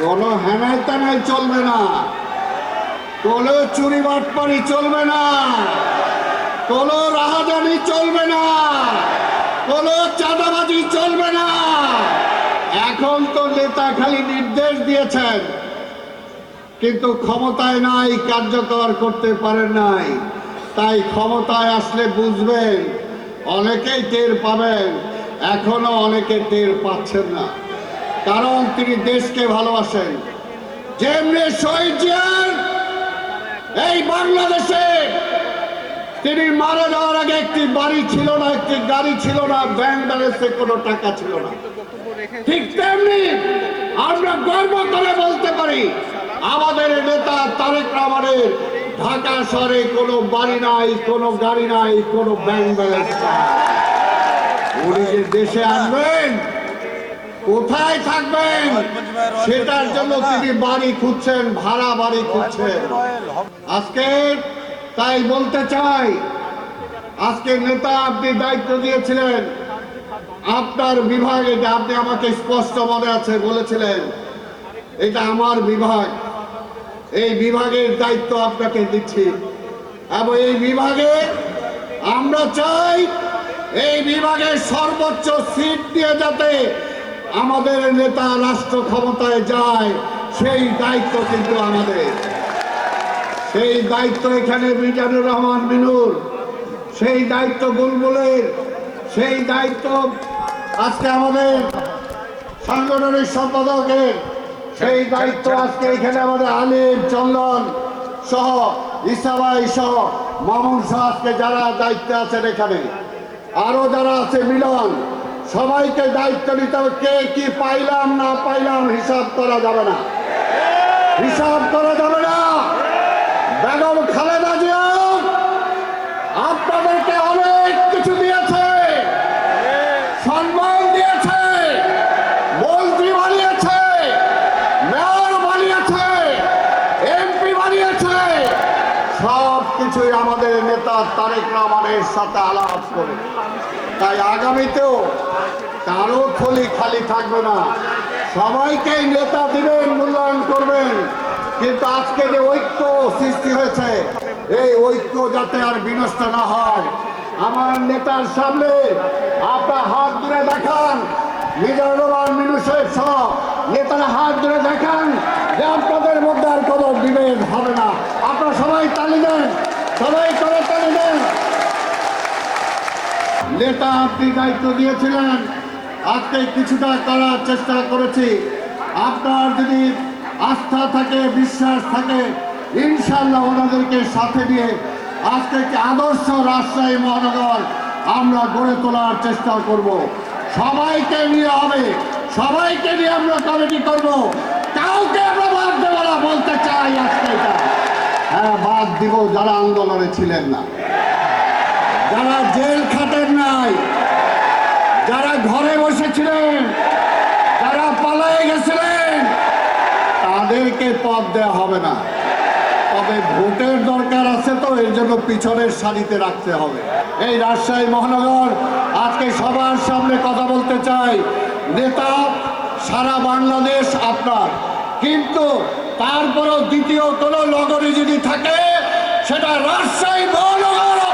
কোনো হেনাই তেনাই চলবে না। কোনো চুরি বাটপারি চলবে না। কোনো রাহাজানি চলবে না। কোনো চাঁদাবাজি চলবে না। এখন তো নেতা খালি নির্দেশ দিয়েছেন, কিন্তু ক্ষমতায় নাই, কার্যকর করতে পারেন নাই। তাই ক্ষমতায় আসলে বুঝবেন, অনেকেই টের পাবেন, এখনও অনেকে টের পাচ্ছেন না। কারণ তিনি দেশকে ভালোবাসেন। যেমনি শহীদ জিয়ার এই বাংলাদেশে তিনি মারা যাওয়ার আগে একটি বাড়ি ছিল না, একটি গাড়ি ছিল না ব্যাংক ব্যালেন্সে কোনো টাকা ছিল না। ঠিক তেমনি আমরা গর্ব করে বলতে পারি, আমাদের নেতা তারেক রহমানের ঢাকা শহরে কোনো বাড়ি নাই, কোনো গাড়ি নাই, কোনো ব্যাংক ব্যালেন্স নাই। উনি যে দেশে আসবেন কোথায় থাকবেন? সেটার জন্য তিনি বাড়ি খুঁজছেন, ভাড়া বাড়ি খুঁজছেন। আজকে তাই বলতে চাই, আজকে নেতা আপনি দায়িত্ব দিয়েছিলেন। আপনার বিভাগ এটা আপনি আমাকে স্পষ্ট মনে আছে বলেছিলেন, এটা আমার বিভাগ। এই বিভাগের দায়িত্ব আপনাকে দিচ্ছি। এবং এই বিভাগে আমরা চাই, এই বিভাগের সর্বোচ্চ সিট দিয়ে যাতে আমাদের নেতা রাষ্ট্র ক্ষমতায় যায়, সেই দায়িত্ব কিন্তু আমাদের। সেই দায়িত্ব এখানে মিজানুর রহমান মিনুর, সেই দায়িত্ব বুলবুলের, সেই দায়িত্ব আজকে আমাদের সাংগঠনিক সম্পাদকের, সেই দায়িত্ব আজকে এখানে আমাদের আলিম, চন্দন সহ, ইসাবাই সহ, মামুন সহ আজকে যারা দায়িত্বে আছেন এখানে আরও যারা আছে মিলন সবাইকে দায়িত্ব নিতে হবে। কে কি পাইলাম, না পাইলাম, হিসাব করা যাবে না। হিসাব করা যাবে না। বেগম খালেদা জিয়া আপনাদেরকে অনেক কিছু দিয়েছে। সম্মান দিয়েছে। মন্ত্রী বানিয়েছে। মেয়র বানিয়েছে। এমপি বানিয়েছে। সব কিছুই আমাদের নেতা তারেক রহমানের সাথে আলাপ করে। তাই আগামীতেও কারও থলি খালি থাকবে না। সবাইকে নেতা দিবেন, মূল্যায়ন করবেন। কিন্তু আজকে যে ঐক্য সৃষ্টি হয়েছে, এই ঐক্য যাতে আর বিনষ্ট না হয়, আমার নেতার সামনে আপনার হাত ধরে দেখান। মিজানুর রহমান মিনু শেখ সহ নেতারা হাত ধরে দেখান যে আপনাদের মধ্যে আর কোনো বিভেদ হবে না। আপনারা সবাই তালি দেন, সবাই করে তালি দেন। নেতা আপনি দায়িত্ব দিয়েছিলেন। আজকে কিছুটা করার চেষ্টা করেছি। আপনার যদি আস্থা থাকে, বিশ্বাস থাকে ইনশাল্লাহ ওনাদেরকে সাথে নিয়ে আজকে একটি আদর্শ রাজশাহী মহানগর আমরা গড়ে তোলার চেষ্টা করব। সবাইকে নিয়ে হবে। সবাইকে নিয়ে আমরা কমিটি করব। কাউকে আমরা বাদ দেবো বলতে চাই আজকে হ্যাঁ বাদ দিব যারা আন্দোলনে ছিলেন না। যারা জেল খাটেন নাই, যারা ঘরে বসেছিলেন, যারা পালায়ে গেছিলেন, তাদেরকে পদ দেওয়া হবে না। তবে ভোটের দরকার আছে তো, এর জন্য পিছনের সারিতে রাখতে হবে। এই রাজশাহী মহানগর, আজকে সবার সামনে কথা বলতে চাই। নেতা, সারা বাংলাদেশ আপনার। কিন্তু তারপরেও দ্বিতীয় কোনো নগরী যদি থাকে, সেটা রাজশাহী মহানগর।